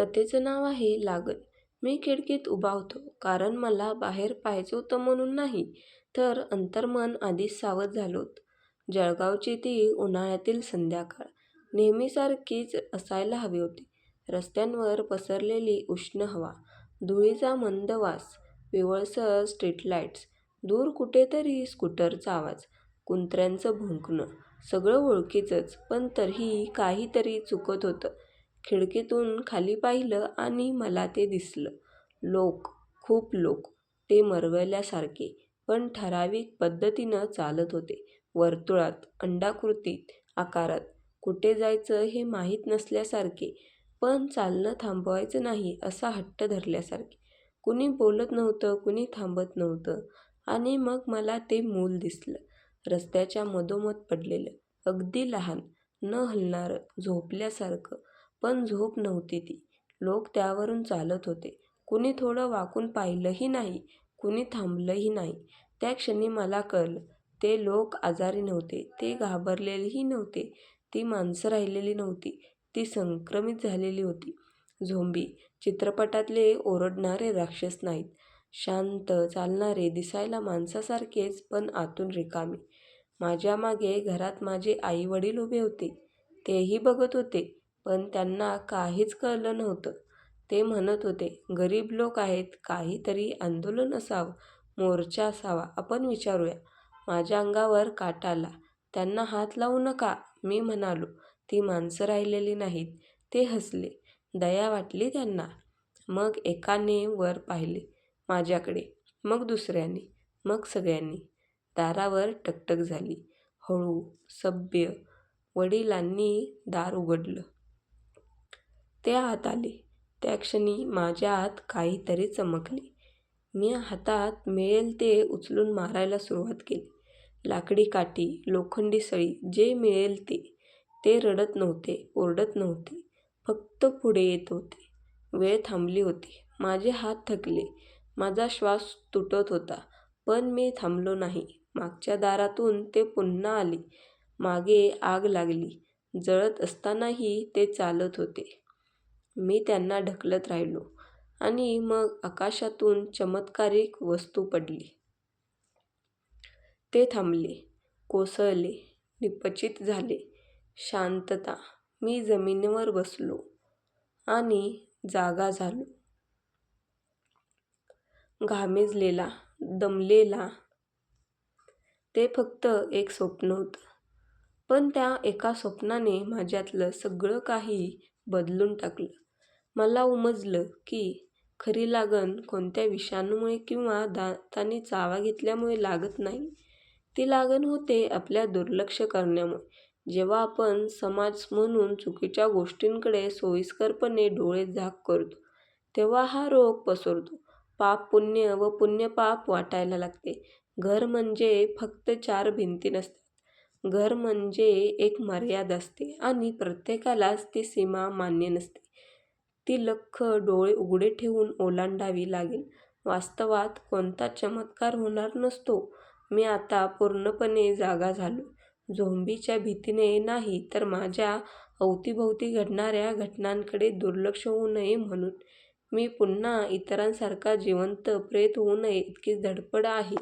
कथेचं नाव आहे लागण. मी खिडकीत उभा होतो. कारण मला बाहेर पाहायचं होतं म्हणून नाही, तर अंतर्मन आधीच सावध झालोत होतं. जळगावची ती उन्हाळ्यातील संध्याकाळ नेहमीसारखीच असायला हवी होती. रस्त्यांवर पसरलेली उष्ण हवा, धुळीचा मंद वास, पिवळसर स्ट्रीटलाईट्स, दूर कुठेतरी स्कूटरचा आवाज, कुंत्र्यांचं भुंकणं सगळं ओळखीचंच, पण तरीही काहीतरी चुकत होतं. खिडकीतून खाली पाहिलं आणि मला ते दिसलं. लोक, खूप लोक. ते मरगळल्यासारखे, पण ठराविक पद्धतीनं चालत होते. वर्तुळात, अंडाकृती आकारात. कुठे जायचं हे माहीत नसल्यासारखे, पण चालणं थांबवायचं नाही असा हट्ट धरल्यासारखे. कुणी बोलत नव्हतं, कुणी थांबत नव्हतं. आणि मग मला ते मूल दिसलं. रस्त्याच्या मधोमध पडलेलं. अगदी लहान, न हलणारं, झोपल्यासारखं. पण झोप नव्हती ती. लोक त्यावरून चालत होते. कुणी थोडं वाकून पाहिलंही नाही, कुणी थांबलंही नाही. त्या क्षणी मला कळलं, ते लोक आजारी नव्हते, ते घाबरलेलेही नव्हते. ती माणसं राहिलेली नव्हती. ती संक्रमित झालेली होती. झोंबी चित्रपटातले ओरडणारे राक्षस नाहीत. शांत चालणारे, दिसायला माणसासारखेच पण आतून रिकामे. माझ्या मागे घरात माझे आई वडील उभे होते. तेही बघत होते, पण त्यांना काहीच कळलं नव्हतं. ते म्हणत होते, गरीब लोक आहेत, काहीतरी आंदोलन असावं, मोर्चा असावा, आपण विचारूया. माझ्या अंगावर काटा आला. त्यांना हात लावू नका, मी म्हणालो. ती माणसं राहिलेली नाहीत. ते हसले. दया वाटली त्यांना. मग एकाने वर पाहिले, माझ्याकडे. मग दुसऱ्याने. मग सगळ्यांनी. दारावर टकटक झाली. हळू, सभ्य. वडिलांनी दार उघडलं. ते आत आले. त्या क्षणी माझ्या आत काहीतरी चमकले. मी हातात मिळेल ते उचलून मारायला सुरुवात केली. लाकडी काठी, लोखंडी सळी, जे मिळेल ते. ते रडत नव्हते, ओरडत नव्हते. फक्त पुढे येत होते. वेळ थांबली होती. माझे हात थकले. माझा श्वास तुटत होता. पण मी थांबलो नाही. मागच्या दारातून ते पुन्हा आले. मागे आग लागली. जळत असतानाही ते चालत होते. मी त्यांना ढकलत राहिलो. आणि मग आकाशातून चमत्कारिक वस्तू पडली. ते थांबले. कोसळले. निपचित झाले. शांतता. मी जमिनीवर बसलो. आणि जागा झालो. घामेजलेला, दमलेला. ते फक्त एक स्वप्न होतं. पण त्या एका स्वप्नाने माझ्यातलं सगळं काही बदलून टाकलं. मला उमजलं की, खरी लागण कोणत्या विषाणूमुळे किंवा दाताने चावा घेतल्यामुळे लागत नाही. ती लागण होते आपल्या दुर्लक्ष करण्यामुळे. जेव्हा आपण समाज म्हणून चुकीच्या गोष्टींकडे सोयीस्करपणे डोळे झाक करतो, तेव्हा हा रोग पसरतो. पाप-पुण्य व पुण्य-पाप वाटायला लागते. घर म्हणजे फक्त चार भिंती नसतात. घर म्हणजे एक मर्यादा असते आणि प्रत्येकालाच ती सीमा मान्य नसते. ती लख्ख डोळे उघडे ठेवून ओलांडावी लागेल. वास्तवात कोणताच चमत्कार होणार नसतो. मी आता पूर्णपणे जागा झालो. झोंबीच्या भीतीने नाही, तर माझ्या अवतीभवती घडणाऱ्या घटनांकडे दुर्लक्ष होऊ नये म्हणून. मी पुन्हा इतरांसारखा जिवंत प्रेत होऊ नये इतकी धडपड आहे.